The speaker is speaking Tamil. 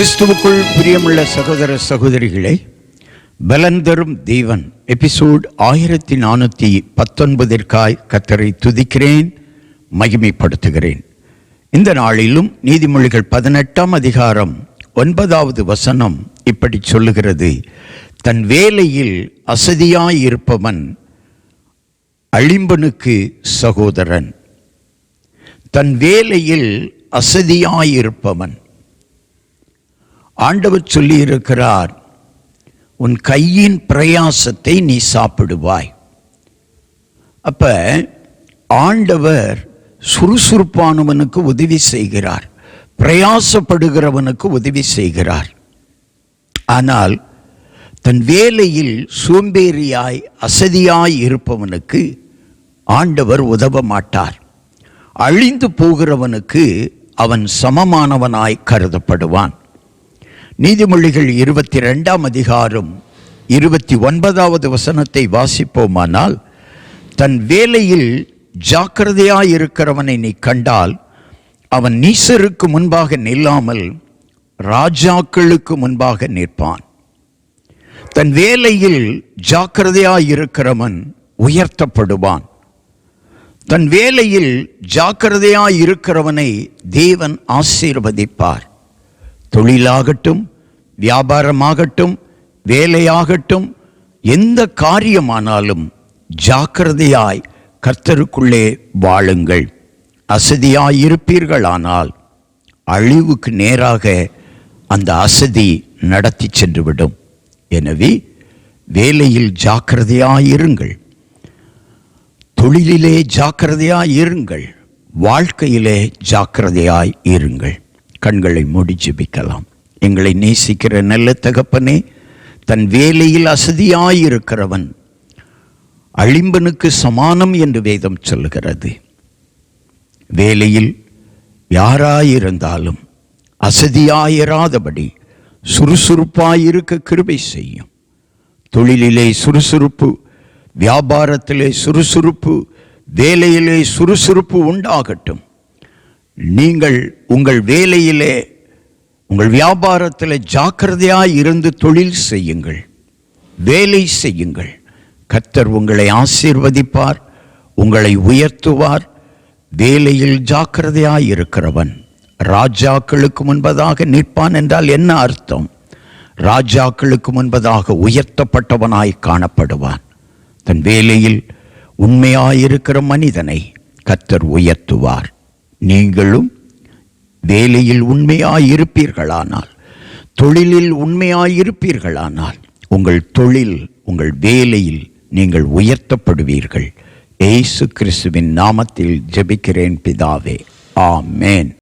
கிறிஸ்துவுக்குள் பிரியமுள்ள சகோதர சகோதரிகளே பலந்தரும் தேவன். எபிசோட் ஆயிரத்தி நானூற்றி பத்தொன்பதிற்காய் கத்தரை துதிக்கிறேன் மகிமைப்படுத்துகிறேன். இந்த நாளிலும் நீதிமொழிகள் பதினெட்டாம் அதிகாரம் ஒன்பதாவது வசனம் இப்படி சொல்லுகிறது. தன் வேலையில் அசதியாயிருப்பவன் அழிம்பனுக்கு சகோதரன். தன் வேலையில் அசதியாயிருப்பவன். ஆண்டவர் சொல்லியிருக்கிறார் உன் கையின் பிரயாசத்தை நீ சாப்பிடுவாய். அப்ப ஆண்டவர் சுறுசுறுப்பானவனுக்கு உதவி செய்கிறார் பிரயாசப்படுகிறவனுக்கு உதவி செய்கிறார். ஆனால் தன் வேலையில் சோம்பேறியாய் அசதியாய் இருப்பவனுக்கு ஆண்டவர் உதவ மாட்டார். அழிந்து போகிறவனுக்கு அவன் சமமானவனாய் கருதப்படுவான். நீதிமொழிகள் இருபத்தி ரெண்டாம் அதிகாரம் இருபத்தி ஒன்பதாவது வசனத்தை வாசிப்போமானால் தன் வேலையில் ஜாக்கிரதையாயிருக்கிறவனை நீ கண்டால் அவன் நீசருக்கு முன்பாக நில்லாமல் ராஜாக்களுக்கு முன்பாக நிற்பான். தன் வேலையில் ஜாக்கிரதையாயிருக்கிறவன் உயர்த்தப்படுவான். தன் வேலையில் ஜாக்கிரதையாயிருக்கிறவனை தேவன் ஆசீர்வதிப்பார். தொழிலாகட்டும் வியாபாரமாகட்டும் வேலையாகட்டும் எந்த காரியமானாலும் ஜாக்கிரதையாய் கர்த்தருக்குள்ளே வாழுங்கள். அசதியாயிருப்பீர்களானால் அழிவுக்கு நேராக அந்த அசதி நடத்தி சென்றுவிடும். எனவே வேலையில் ஜாக்கிரதையாயிருங்கள். தொழிலிலே ஜாக்கிரதையாய் இருங்கள் வாழ்க்கையிலே ஜாக்கிரதையாய் இருங்கள். கண்களை மூடி ஜெபிக்கலாம். எங்களை நேசிக்கிற நல்ல தகப்பனே தன் வேலையில் அசதியாயிருக்கிறவன் அழிம்பனுக்கு சமானம் என்று வேதம் சொல்லுகிறது. வேலையில் யாராயிருந்தாலும் அசதியாயிராதபடி சுறுசுறுப்பாயிருக்க கிருபை செய்யும். தொழிலிலே சுறுசுறுப்பு வியாபாரத்திலே சுறுசுறுப்பு வேலையிலே சுறுசுறுப்பு உண்டாகட்டும். நீங்கள் உங்கள் வேலையிலே உங்கள் வியாபாரத்தில் ஜாக்கிரதையாக இருந்து தொழில் செய்யுங்கள். வேலை செய்யுங்கள். கத்தர் உங்களை ஆசீர்வதிப்பார் உங்களை உயர்த்துவார். வேலையில் ஜாக்கிரதையாக இருக்கிறவன் ராஜாக்களுக்கு முன்பதாக நிற்பான் என்றால் என்ன அர்த்தம்? ராஜாக்களுக்கு முன்பதாக உயர்த்தப்பட்டவனாய் காணப்படுவான். தன் வேலையில் உண்மையாயிருக்கிற மனிதனை கத்தர் உயர்த்துவார். நீங்களும் வேலையில் உண்மையாயிருப்பீர்களானால் தொழிலில் உண்மையாயிருப்பீர்களானால் உங்கள் தொழில் உங்கள் வேலையில் நீங்கள் உயர்த்தப்படுவீர்கள். ஏசு கிறிஸ்துவின் நாமத்தில் ஜெபிக்கிறேன் பிதாவே. ஆமேன்.